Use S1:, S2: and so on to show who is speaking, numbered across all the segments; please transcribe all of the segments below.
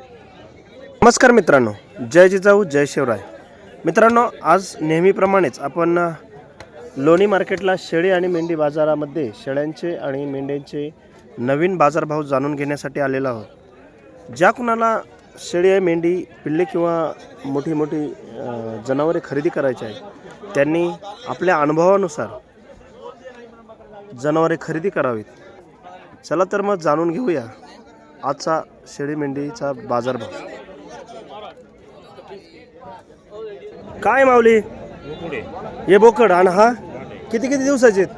S1: नमस्कार मित्रांनो जय जिजाऊ जय शिवराय. मित्रांनो आज नेहमीप्रमाणेच आपण लोणी मार्केटला शेळी आणि मेंढी बाजारामध्ये शेळ्यांचे आणि मेंढ्यांचे नवीन बाजारभाव जाणून घेण्यासाठी आलेलो आहोत. ज्या कुणाला शेळी आहे मेंढी पिल्ले किंवा मोठी मोठी जनावरे खरेदी करायची आहे त्यांनी आपल्या अनुभवानुसार जनावरे खरेदी करावीत. चला तर मग जाणून घेऊया. आजचा शेळी मेंढीचा बाजारभाव. काय माऊली? हे बोकड आणि हा? किती किती दिवसाचे आहेत?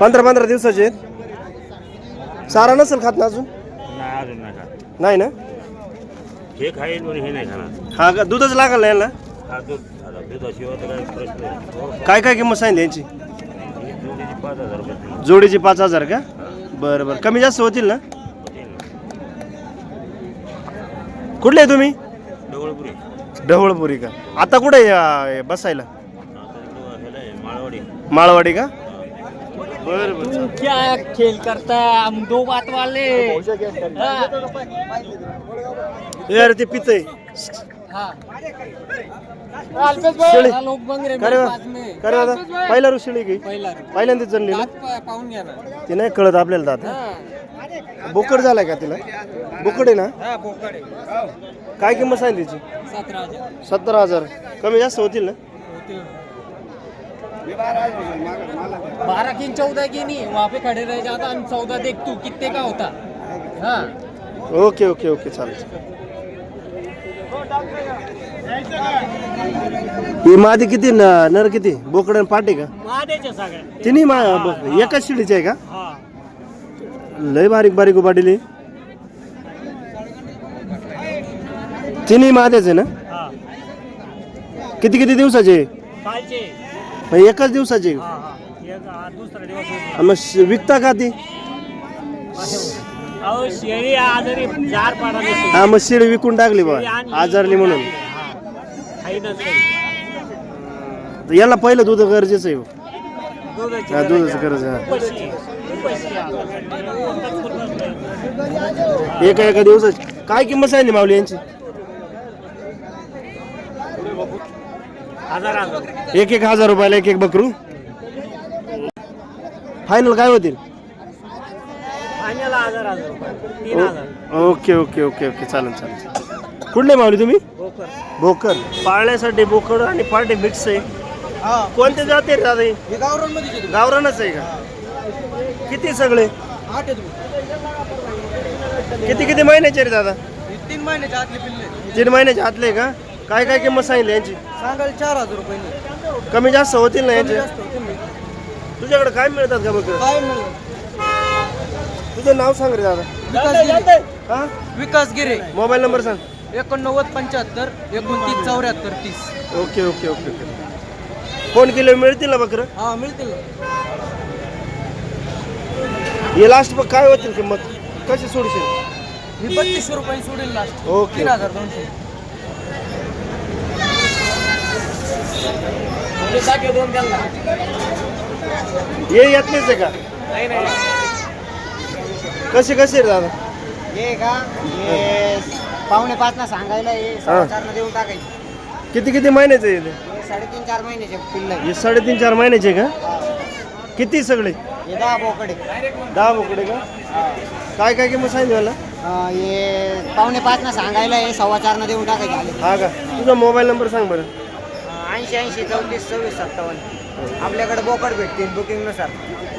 S1: पंधरा पंधरा दिवसाचे आहेत? चारा नसेल खात ना अजून?
S2: नाही
S1: ना?
S2: हे खाईल हे नाही खाणार.
S1: हा का? दूधच लागल ना याला
S2: हा दूध. आता दुधाशिवाय तर काही प्रश्न नाही.
S1: काय काय किंमत सांगितली यांची.
S2: जोडीची पाच हजार
S1: का? बरं बरं. कमी जास्त होतील ना. कुठले आहे तुम्ही?
S2: ढवळपुरी.
S1: ढवळपुरी का? आता कुठे आहे, बसायला?
S2: माळवाडी
S1: माळवाडी का? बरं बरं.
S3: तुम क्या खेल करता? है हम दो बात वाले. हाँ,
S1: अरे ते पितय. शेळी.
S3: हा लोक बंग रे
S1: का रे
S3: मेरे
S1: बा?
S3: पास में.
S1: का रे दादा पहिला ऋषी की
S3: पहिला.
S1: पहिल्यांदाच जणली ना? ते नाही कळत आपल्याला
S3: हा.
S1: बोकड झालाय का तिला? बोकड आहे ना?
S3: हा.
S1: काय किंमत सांगितली तिची?
S3: सतरा हजार.
S1: सत्तर हजार. कमी जास्त होतील ना.
S3: बारह की चौदह की नहीं. वहाँ पे खड़े रह जाता हम चौदह देख तू कितने का होता. हाँ.
S1: Okay okay okay. चालेल. ही मादी किती न- नर किती? बोकड आणि पाटे का?
S3: महादेच्या सगळ्या.
S1: तिन्ही मा एकाच शिडीचे आहे का?
S3: हा.
S1: लय बारीक बारीक उभाडीली तिन्ही मादेच आहे ना?
S3: हा.
S1: किती किती दिवसाचे?
S3: कालचे.
S1: मग एकाच दिवसाचे.
S3: हा हा. एक हा दुसरा दिवस होता.
S1: मग श- विकता का ती?
S3: अहो शेळी आजारी जार पाडा नसेल.
S1: हा मग शिडी विकून टाकली बा
S3: शेळी
S1: आजारली म्हणून.
S3: खाईनच नाही.
S1: याला पहिलं दूध गरजेचं आहे
S3: दुधाची
S1: हा,
S3: गरज
S1: दुधाचं. गरज आहे.
S3: उपाशी. उपाशी आहे.
S1: एका एका दिवसाची काय किंमत सांगितली माऊली यांची
S3: हजार हजार
S1: एक एक हजार रुपयाला एक एक बकरू फायनल काय होतील
S3: हजार हजार रुपये. तीन हजार.
S1: Okay okay okay okay. चालेल चालेल. कुठले माऊली तुम्ही?
S3: बोकर
S1: भोकर. पाळण्यासाठी बोकड आणि पार्टी मिक्स आहे. कोणते जाते रे दादा? हे?
S3: हे गावरानमध्ये
S1: गावरानच आहे का? किती सगळे?
S3: आठ आहेत
S1: किती किती महिन्याचे रे दादा?
S3: तीन महिन्याच्या आतले पिल्ले.
S1: तीन महिन्याचे आतले का? काय काय किंमत सांगितली यांची?
S3: सांगायला चार हजार रुपये.
S1: कमी जास्त होतील ना यांचे?
S3: जास्त होते ना.
S1: तुझ्याकडे काय मिळतात का बघ
S3: काय मिळेल?
S1: तुझं नाव सांग रे दादा.
S3: विकास गिरे.
S1: हा?
S3: विकास गिरे.
S1: मोबाईल नंबर सांग.
S3: एकोणनव्वद पंच्याहत्तर एकोणतीस चौऱ्याहत्तर तीस.
S1: Okay okay okay okay. Phone केले मिळतील ना बकरं?
S3: हा मिळतील
S1: हे लास्ट बघ काय होतील किंमत? कशी सोडशील?
S3: ही बत्तीसशे रुपये सोडेल लास्ट
S1: ओके.
S3: तीन हजार दोनशे. दोन द्याल
S1: हे यातलेच आहे का?
S3: नाही नाही.
S1: कसे कसे रे दादा?
S4: हे का? हे पावणे पाच ना सांगायला हे सव्वा चार देऊन टाकायचे.
S1: किती किती महिन्याचे आहे हे?
S4: हे साडेतीन चार महिन्याचे पिल्ल आहे.
S1: हे साडेतीन चार महिन्याचे का? किती सगळे?
S4: हे दहा बोकडे.
S1: दहा बोकडे का? काय काय किंमत सांगितली मला?
S4: अं, हे पावणे पाच ना सांगायला हे सव्वा चार ना देऊन टाकायचे आले.
S1: हा का? तुझा मोबाईल नंबर सांग बरं.
S4: ऐंशी ऐंशी चौतीस सव्वीस सत्तावन्न. आपल्याकडे बोकड भेटतील बुकिंगनुसार.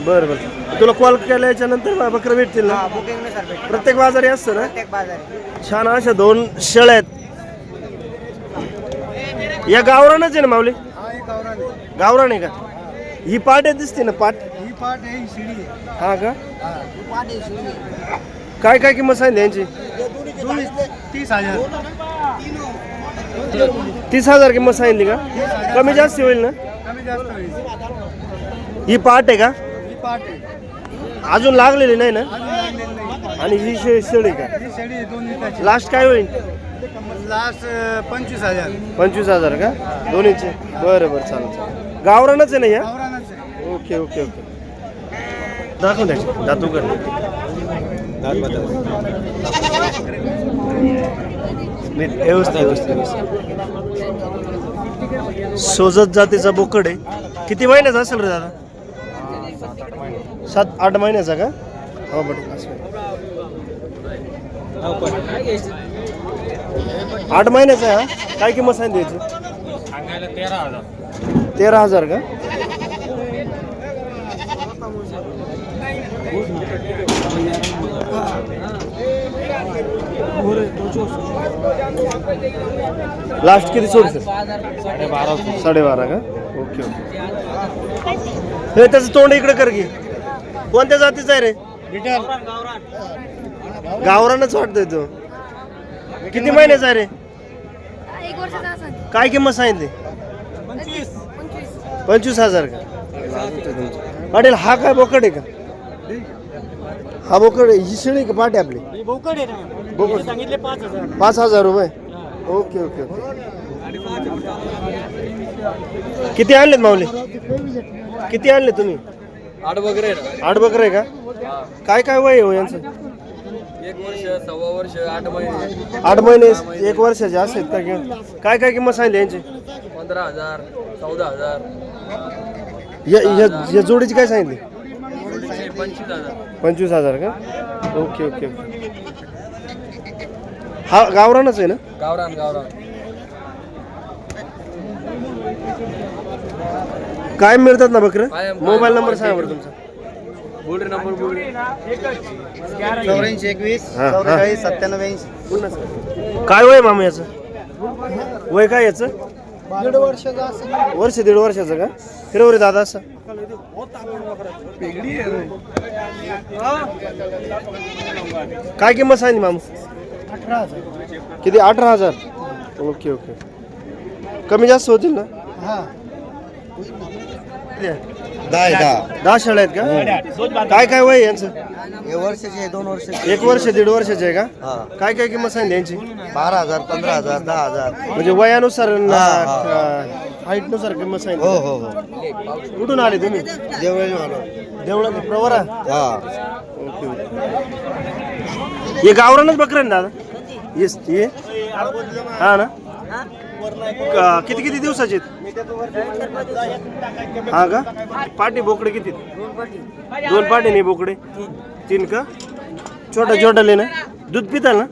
S1: बरं बरं. तुला कॉल केल्याच्यानंतर बकरं भेटतील ना?
S4: हा बुकिंगनुसार भेटतील.
S1: प्रत्येक बाजारी असतं ना?
S4: प्रत्येक बाजारी.
S1: छान अशा दोन शेळ्या आहेत. या गावरानच आहे ना माऊली? गावरान आहे. का? ही पाट आहे दिसते ना पाट?
S4: ही पाट आहे ही शिडी
S1: हा का?
S4: आहे
S1: काय काय किंमत सांगितली यांची?
S4: तीस हजार.
S1: तीस हजार किंमत सांगितली का? कमी जास्त होईल ना?
S4: जास्त होईल
S1: ही पाट आहे का?
S4: ही पाट आहे.
S1: अजून लागलेली नाही ना? आणि ही शे शेळी का?
S4: ही शेडी दोन लिटरची
S1: लास्ट काय होईल?
S4: लास्ट पंचवीस हजार.
S1: पंचवीस हजार का? दोन्हीचे? बरं बरं चालेल चालेल. गावरानच आहे ना या? Okay okay okay. दाखवून द्यायचे दातू कर. व्यवस्थित व्यवस्थित सोजत जातीचा बोकड आहे. किती महिन्याचा असेल रे दादा? सात आठ महिन्याचा का? हो बट आठ महिन्याचा आहे हा? काय किंमत सांगितली
S3: तेरा हजार.
S1: तेरा हजार का? लास्ट किती सोडचं
S3: साडेबारा
S1: का? Okay okay. हे त्याचं तोंड इकडे कर की. कोणत्या जातीचा आहे रे? गावरानच वाटतोय तो. किती महिन्याचा आहे रे?
S5: एक वर्षाचा असेल.
S1: काय किंमत सांगितली?
S5: पंचवीस.
S1: पंचवीस. हजार का? पाटील हा काय बोकड आहे का? हा बोकड. ही शेळी का पाटी आपली?
S3: बोकड आहे ना.
S1: बोकड.
S3: सांगितले पाच हजार.
S1: पाच हजार रुपये? Okay okay okay. किती आणलेत माऊली? किती आणले तुम्ही?
S3: आठ वगैरे ना
S1: आठ बकर आहे का? काय काय वय आहे हो यांचं?
S3: एक वर्ष सव्वा वर्ष आठ महिने.
S1: आठ महिने एक वर्षाचे असेल का? किंवा काय काय किंमत सांगितली यांची?
S3: पंधरा हजार चौदा हजार.
S1: या या- या जोडीची काय सांगितली?
S3: पंचवीस हजार.
S1: पंचवीस हजार का? Okay okay. ओके हा गावरानच आहे ना?
S3: गावरान गावरान.
S1: काय मिळतात ना बकरं?
S3: कायम-
S1: मोबाईल नंबर सांगा बरं तुमचा.
S3: बुलढे नंबर बुलढे
S4: चौऱ्याऐंशी एकवीस.
S1: हा, हा.
S4: चौवेचाळीस सत्त्याण्णव ऐंशी
S1: काय वय मामा याचं? वय काय याचं?
S4: दीड वर्षाचा असेल
S1: वर्ष दीड वर्षाचं का? फिरव रे दादा असं? काय किंमत सांगितली मामू?
S4: अठरा हजार.
S1: किती? अठरा हजार? Okay okay. कमी जास्त होतील ना?
S4: हा.
S1: दहा दहा. शाळा आहेत का? काय काय वय आहे यांचं?
S4: हे वर्षाचे आहे दोन वर्षाचे.
S1: एक वर्ष दीड वर्षाचे आहे का?
S4: हा.
S1: काय काय किंमत सांगितली यांची?
S4: बारा हजार पंधरा हजार दहा हजार.
S1: म्हणजे वयानुसार
S4: हा,
S1: हाईटनुसार किंमत
S4: हो
S1: सांगितली.
S4: हो हो
S1: कुठून आले तुम्ही?
S4: जेवढे आलो
S1: देवळा प्रवरा?
S4: हा.
S1: Okay okay. हे गावरानच बकरे ना दादा? येस ये. हा ना? का- किती किती दिवसाचे आहेत? हा का? पाटी बोकडे किती दोन पाटी नाही बोकडे? तीन का? छोटा छोटा ना? दूध पिता ना?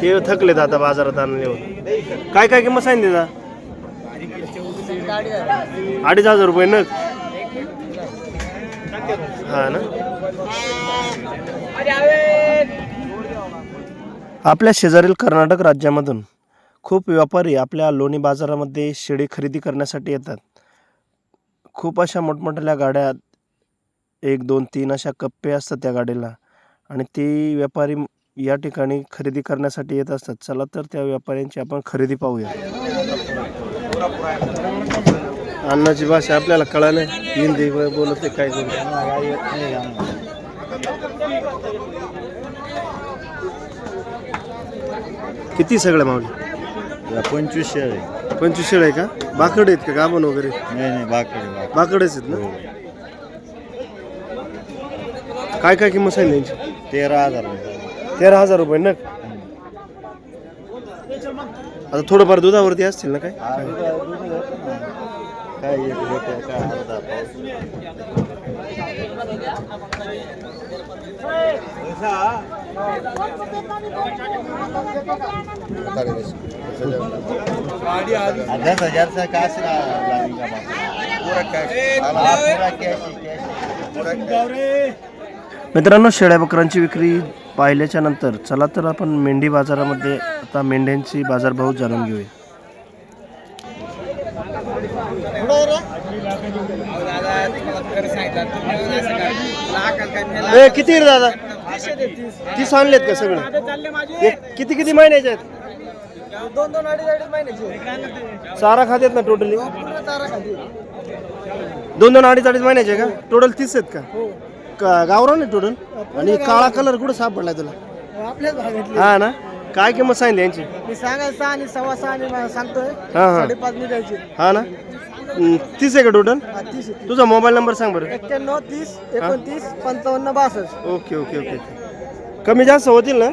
S1: हे थकलेत आता बाजारात आणले काय काय किंमत सांगितली दा अडीच हजार रुपये नग. हा ना? आपल्या शेजारील कर्नाटक राज्यामधून खूप व्यापारी आपल्या लोणी बाजारामध्ये शेळी खरेदी करण्यासाठी येतात. खूप अशा मोठमोठ्या गाड्या एक दोन तीन अशा कप्पे असतात त्या गाडीला आणि ते व्यापारी या ठिकाणी खरेदी करण्यासाठी येत असतात. चला तर त्या व्यापाऱ्यांची आपण खरेदी पाहूया. अन्नाची भाषा आपल्याला कळालं. हिंदी बोलत काय किती सगळ्या मावली?
S2: पंचवीसशे आहे
S1: पंचवीस शेळ आहे का? बाकड आहेत का गाभण वगैरे?
S2: नाही नाही बाकडे
S1: बाकडच आहेत ना? काय काय किंमत सांगितली यांची?
S2: तेरा हजार
S1: तेरा हजार रुपये नग. आता थोडंफार दुधावरती असतील ना काय?
S2: काय एक लिटर काय अर्धा पाऊस. दस का पूरा कॅश पूरा कॅश
S1: मित्रांनो शेळ्या बकरांची विक्री पाहिल्याच्या नंतर चला तर आपण मेंढी बाजारामध्ये आता मेंढ्यांची बाजारभाव जाणून घेऊया. ए, किती दादा? तीस आणलेत का सगळे? एक- किती किती महिन्याचे आहेत?
S4: दोन दोन अडीच अडीच महिन्याचे.
S1: चारा खात्यात ना टोटली दोन दोन अडीच अडीच महिन्याचे का? टोटल तीस आहेत का? का गावरान आहे टोटल आणि काळा कलर कुठं सापडलाय तुला?
S4: आपल्याच भागातले.
S1: हा ना? काय किंमत सांगितली यांची?
S4: मी सांगायचं सहा आणि सव्वा सहा आणि सांगतोय.
S1: हा हा.
S4: साडेपाच
S1: हा ना? तीस आहे का टोटल तुझा मोबाईल नंबर सांग बरं.
S4: एक्क्याण्णव तीस एकोणतीस पंचावन्न बासष्ट.
S1: ओके ओके ओके कमी जास्त होतील ना?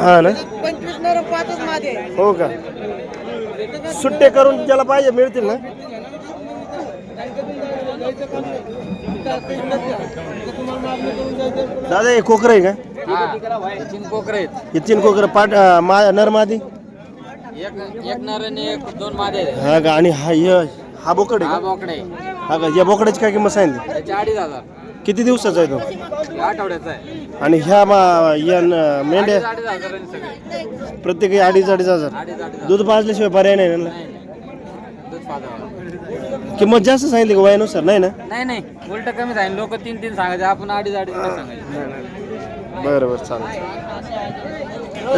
S1: हा ना?
S4: पंचवीस नरम पाचच माझे
S1: हो का? सुट्टे करून ज्याला पाहिजे मिळतील ना? दादा हे कोकर आहे का?
S3: तीन कोकरे आहेत.
S1: हे तीन कोकर पाट अं, मा नर मादी
S3: एक एक नर आणि एक दोन मादे. आहेत.
S1: हा का? आणि हा य हा बोकड आहे
S3: हा
S1: का?
S3: बोकडे
S1: हा का? या बोकडाची काय किंमत सांगितली?
S3: त्याचे अडीच हजार.
S1: किती दिवसाचा आहे तो?
S3: आठवड्याचा आहे.
S1: आणि ह्या मा या न- मेंढ्या?
S3: अडीच अडीच हजार आणि सगळे.
S1: प्रत्येकी अडीच अडीच हजार.
S3: अडीच अडीच हजार.
S1: दूध पाजल्याशिवाय पर्याय नाही ना?
S3: नाही नाही. दूध पाजावं.
S1: किंमत जास्त सांगितली का वयानुसार? नाही ना?
S3: नाही नाही. उलट कमी झाले लोक तीन तीन सांगायचे. आपण अडीच अडीच नाही सांगायचे.
S1: बरं बरं चालेल.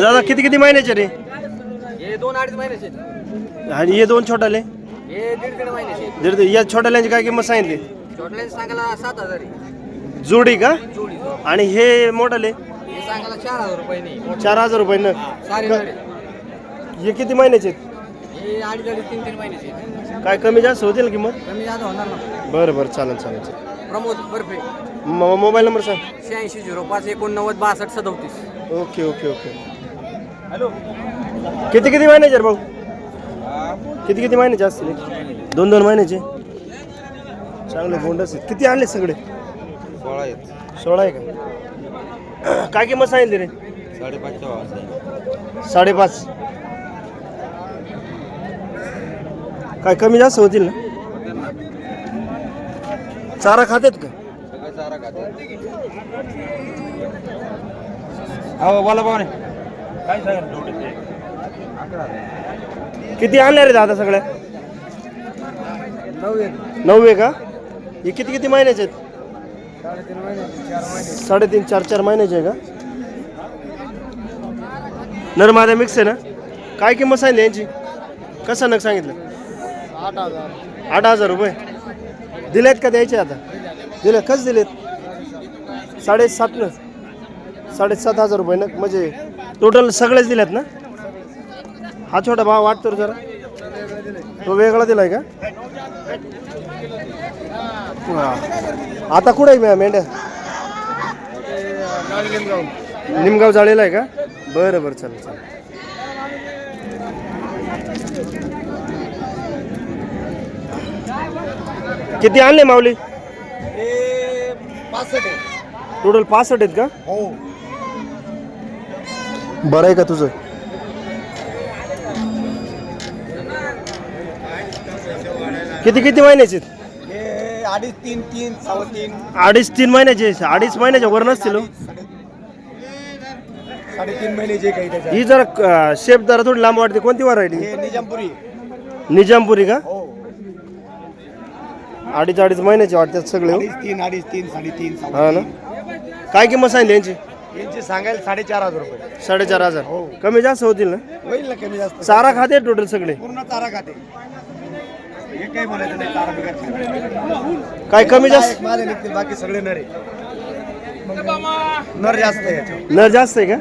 S1: दादा किती किती महिन्याचे रे?
S3: हे दोन अडीच महिन्याचे आहेत.
S1: आणि हे दोन छोटाले?
S3: हे दीड दीड महिन्याचे
S1: या छोट्याल्यांची काय किंमत सांगितली?
S3: छोटल्याचे सांगायला सात हजार आहे.
S1: जोडी का?
S3: जोडी
S1: आणि हे मोठाले?
S3: हे सांगायला चार हजार रुपये नाही.
S1: चार हजार रुपये न.
S3: सारी गाडी
S1: हे किती महिन्याचे आहेत?
S3: हे अडीच अडीच तीन तीन महिन्याचे आहेत.
S1: काय कमी जास्त होतील ना किंमत
S3: कमी जादा होणार ना.
S1: बरं बरं चालेल चालेल चालेल.
S3: प्रमोद बर्फे.
S1: म- मोबाईल नंबर सांग.
S3: शहाऐंशी झिरो पाच एकोणनव्वद बासष्ट सदोतीस.
S1: Okay okay okay. किती किती महिन्याचे रे भाऊ? किती किती महिन्याचे असतील? दोन दोन महिन्याचे? चांगले बोंडस आहेत. किती आणले सगळे?
S2: सोळा आहेत.
S1: सोळा आहे का? काय किंमत सांगितली रे?
S2: साडेपाचच्या भावाचे
S1: साडेपाच. काय कमी जास्त होतील ना? चारा खातेत का?
S2: सगळं चारा खाते. हो बोला पाहुणे काय सांगितलं
S1: किती आणल्या रे दादा सगळ्या नऊ आहे का हे? किती किती महिन्याचे आहेत? साडेतीन चार चार महिन्याचे आहे का? नरमादा मिक्स आहे ना? काय किंमत सांगितली यांची? कसा नग सांगितलं?
S4: आठ हजार.
S1: आठ हजार रुपये. दिलेत का द्यायचे आता? दिले कस दिलेत? साडेसात न साडेसात हजार रुपये ना म्हणजे टोटल सगळेच दिलेत ना? हा छोटा भाव वाटतो जरा. तो वेगळा दिलाय का. आता कुठे आहे मेंढ्या? निमगाव जाळेला आहे का? बरं बरं चालेल चालेल. किती आणले माऊली? टोटल पासष्ट आहेत का?
S4: हो.
S1: बरं आहे का तुझं? किती किती महिन्याचे आहेत?
S4: हे अडीच तीन तीन सव्वा तीन.
S1: अडीच तीन महिन्याचे अडीच महिन्याच्या वर नसतील हो.
S4: साडेतीन काही
S1: ही जरा शेप जरा थोडी लांब वाटते. कोणती व्हरायटी
S4: हे निजामपुरी.
S1: निजामपुरी का?
S4: हो.
S1: अडीच अडीच महिन्याचे वाटतात सगळे हो.
S4: अडीच तीन अडीच तीन साडेतीन
S1: हा ना? काय किंमत सांगितली यांची?
S4: यांचे सांगायला साडेचार हजार रुपये.
S1: साडेचार हजार. कमी जास्त होतील ना?
S4: होईल ना कमी जास्त.
S1: चारा खाते टोटल सगळे?
S4: पूर्ण चारा खाते.
S1: काय कमी जास्त?
S4: माझे निघतील बाकी सगळे नर. नर जास्त आहे याच्यावर.
S1: न जास्त आहे का?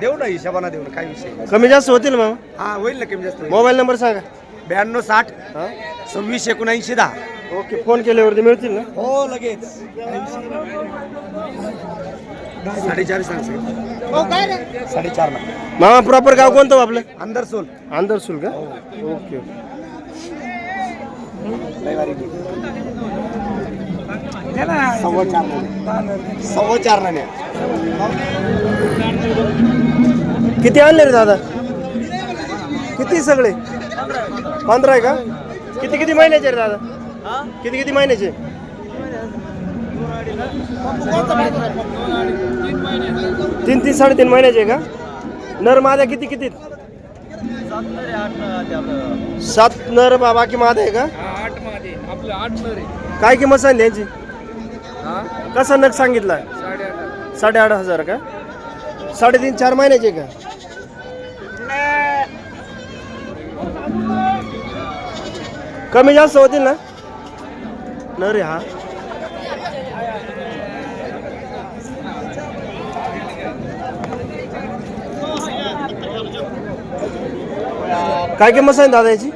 S4: देऊ ना हिशोबाना देऊ ना काय विषय.
S1: कमी जास्त होतील मामा
S4: हा होईल ना कमी जास्त होईल.
S1: मोबाईल नंबर सांगा.
S4: ब्याण्णव साठ
S1: हा?
S4: सव्वीस एकोणऐंशी दहा.
S1: ओके फोन केल्यावरती मिळतील ना?
S4: हो लगेच. साडेचार सांग साडेचार ना
S1: मामा प्रॉपर गाव कोणतं हो आपलं?
S4: अंदर सोल
S1: आंदरसूल का ओके ओके.
S4: सव्वा चार ना सव्वा चार
S1: किती आणले रे दादा? किती सगळे? पंधरा आहे का? किती किती महिन्याचे रे दादा? किती किती महिन्याचे? तीन तीन साडेतीन महिन्याचे आहे का? नर माझ्या किती किती? सात नर बाकी माझा आहे का?
S3: आठमध्ये आपलं आठ नर आहे
S1: काय किंमत सांगली यांची?
S3: हा?
S1: कसा नग सांगितला?
S3: साडेआठ
S1: साडेआठ हजार का? साडेतीन चार महिन्याचे का? कमी जास्त होतील ना? न रे हा. काय किंमत सांगितली दादा याची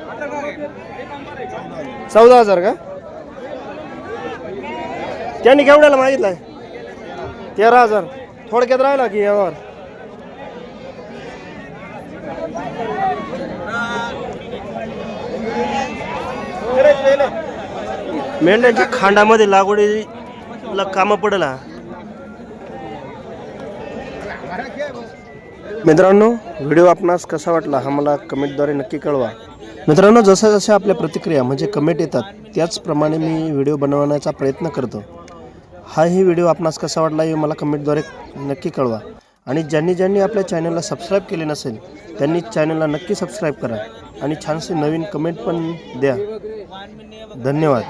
S1: चौदा हजार का? त्यांनी केवढ्याला मागितलाय? तेरा हजार. थोडक्यात राहिला की यावर. मेंढ्यांच्या खांडामध्ये लागवडीला कामं पडला. मित्रांनो व्हिडिओ आपणास कसा वाटला हा मला कमेंटद्वारे नक्की कळवा. मित्रांनो जसं जसं आपल्या प्रतिक्रिया म्हणजे कमेंट येतात त्याचप्रमाणे मी व्हिडिओ बनवण्याचा प्रयत्न करतो. हाही व्हिडिओ आपणास कसा वाटला हे मला कमेंटद्वारे नक्की कळवा. आणि ज्यांनी ज्यांनी आपल्या चॅनलला सबस्क्राईब केले नसेल त्यांनी चॅनलला नक्की सबस्क्राईब करा. आणि छानसे नवीन कमेंट पण द्या. धन्यवाद.